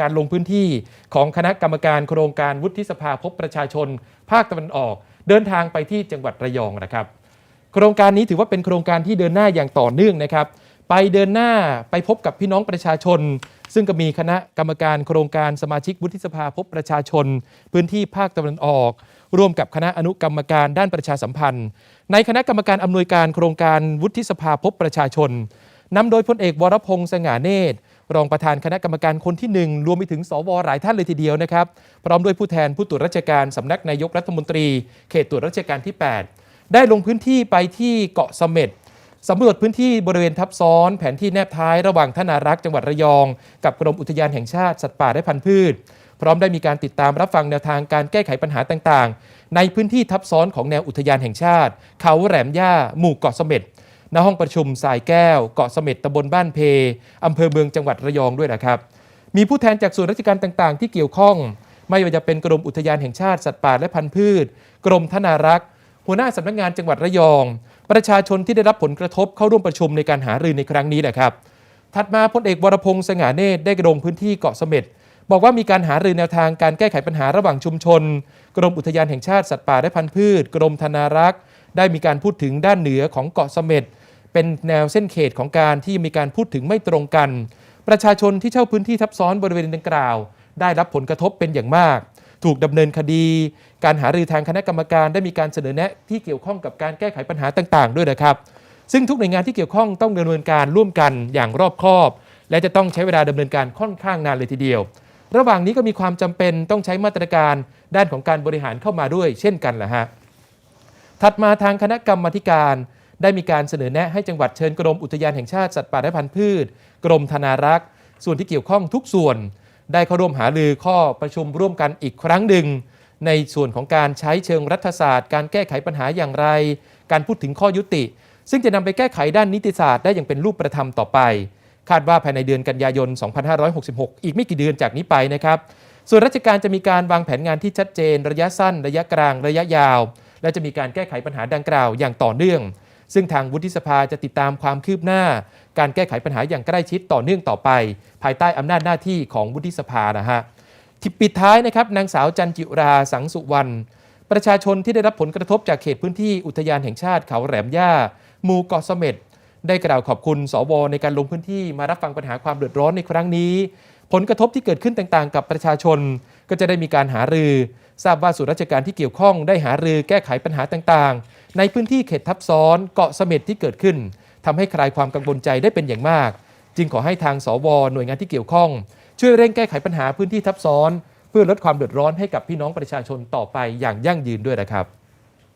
การลงพื้นที่ของคณะกรรมการโครงการวุฒิสภาพบประชาชน ภาคตะวันออก เดินทางไปที่จังหวัดระยองนะครับ โครงการนี้ถือว่าเป็นโครงการที่เดินหน้าอย่างต่อเนื่องนะครับ ไปเดินหน้าไปพบกับพี่น้องประชาชน ซึ่งก็มีคณะกรรมการโครงการสมาชิกวุฒิสภาพบประชาชน พื้นที่ภาคตะวันออก ร่วมกับคณะอนุกรรมการด้านประชาสัมพันธ์ ในคณะกรรมการอำนวยการโครงการวุฒิสภาพบประชาชนนำโดยพลเอกวรพงษ์สง่าเนตร รองประธานคณะกรรมการคนที่หนึ่งรวมไปถึงสวหลายท่านเลยทีเดียวนะครับ พร้อมด้วยผู้แทนผู้ตรวจราชการสำนักนายกรัฐมนตรี เขตตรวจราชการที่ 8 ได้ลงพื้นที่ไปที่เกาะเสม็ดสำรวจพื้นที่บริเวณทับซ้อน แผนที่แนบท้ายระหว่างท่านารักษ์จังหวัดระยอง กับกรมอุทยานแห่งชาติสัตว์ป่าและพันธุ์พืช พร้อมได้มีการติดตามรับฟังแนวทางการแก้ไขปัญหาต่างๆ ในพื้นที่ทับซ้อนของแนวอุทยานแห่งชาติ เขาแหลมย่าหมู่เกาะเสม็ด ณห้องประชุมสายแก้ว เกาะเสม็ดตำบลบ้านเพอำเภอเมืองจังหวัดระยองด้วยนะครับ มีผู้แทนจากส่วนราชการต่างๆ ที่เกี่ยวข้อง ไม่ว่าจะเป็นกรมอุทยานแห่งชาติสัตว์ป่าและพันธุ์พืช กรมธนารักษ์ หัวหน้าสำนักงานจังหวัดระยอง ประชาชนที่ได้รับผลกระทบเข้าร่วมประชุมในการหารือในครั้งนี้แหละครับ ถัดมาพลเอกวรพงษ์สง่าเนตรได้ลงพื้นที่เกาะเสม็ดบอกว่ามีการหารือแนวทางการแก้ไขปัญหาระหว่างชุมชน กรมอุทยานแห่งชาติสัตว์ป่าและพันธุ์พืช กรมธนารักษ์ ได้มีการพูดถึงด้านเหนือของเกาะเสม็ด เป็นแนวเส้นเขตของการที่มีการพูดถึงไม่ตรงกัน ประชาชนที่เช่าพื้นที่ทับซ้อนบริเวณดังกล่าว ได้รับผลกระทบเป็นอย่างมาก ถูกดำเนินคดี การหารือทางคณะกรรมการได้มีการเสนอแนะที่เกี่ยวข้องกับการแก้ไขปัญหาต่าง ๆ ด้วยนะครับ ซึ่งทุกหน่วยงานที่เกี่ยวข้องต้องดำเนินการร่วมกันอย่างรอบคอบ และจะต้องใช้เวลาดำเนินการค่อนข้างนานเลยทีเดียว ระหว่างนี้ก็มีความจำเป็นต้องใช้มาตรการด้านของการบริหารเข้ามาด้วย เช่นกันแหละฮะถัดมาทางคณะกรรมการ ได้มีการเสนอแนะให้จังหวัดเชิญกรมอุทยานแห่งชาติสัตว์ป่าและพันธุ์พืช กรมธนารักษ์ ส่วนที่เกี่ยวข้องทุกส่วน ได้เข้าร่วมหารือข้อประชุมร่วมกันอีกครั้งหนึ่ง ในส่วนของการใช้เชิงรัฐศาสตร์ การแก้ไขปัญหาอย่างไร การพูดถึงข้อยุติ ซึ่งจะนำไปแก้ไขด้านนิติศาสตร์ได้อย่างเป็นรูปประธรรมต่อไป คาดว่าภายในเดือนกันยายน 2566 อีกไม่กี่เดือนจากนี้ไปนะครับส่วนราชการจะมีการวางแผนงานที่ชัดเจน ระยะสั้น ระยะกลาง ระยะยาว และจะมีการแก้ไขปัญหาดังกล่าวอย่างต่อเนื่อง ซึ่งทางวุฒิสภาจะติดตามความคืบหน้า การแก้ไขปัญหาอย่างใกล้ชิดต่อเนื่องต่อไป ภายใต้อำนาจหน้าที่ของวุฒิสภานะฮะที่ปิดท้ายนะครับนางสาวจันจิราสังสุวรรณประชาชนที่ได้รับผลกระทบจากเขตพื้นที่อุทยานแห่งชาติเขาแหลมย่าหมู่เกาะเสม็ดได้กล่าวขอบคุณสวในการลงพื้นที่มารับฟังปัญหาความเดือดร้อนในครั้งนี้ ผลกระทบที่เกิดขึ้นต่างๆ กับประชาชน ก็จะได้มีการหารือ ทราบว่าส่วนราชการที่เกี่ยวข้องได้หารือแก้ไขปัญหาต่างๆ ในพื้นที่เขตทับซ้อนเกาะเสม็ดที่เกิดขึ้นทำให้คลายความกังวลใจได้เป็นอย่างมาก จึงขอให้ทางสวหน่วยงานที่เกี่ยวข้อง ช่วยเร่งแก้ไขปัญหาพื้นที่ทับซ้อน เพื่อลดความเดือดร้อนให้กับพี่น้องประชาชนต่อไปอย่างยั่งยืนด้วยนะครับ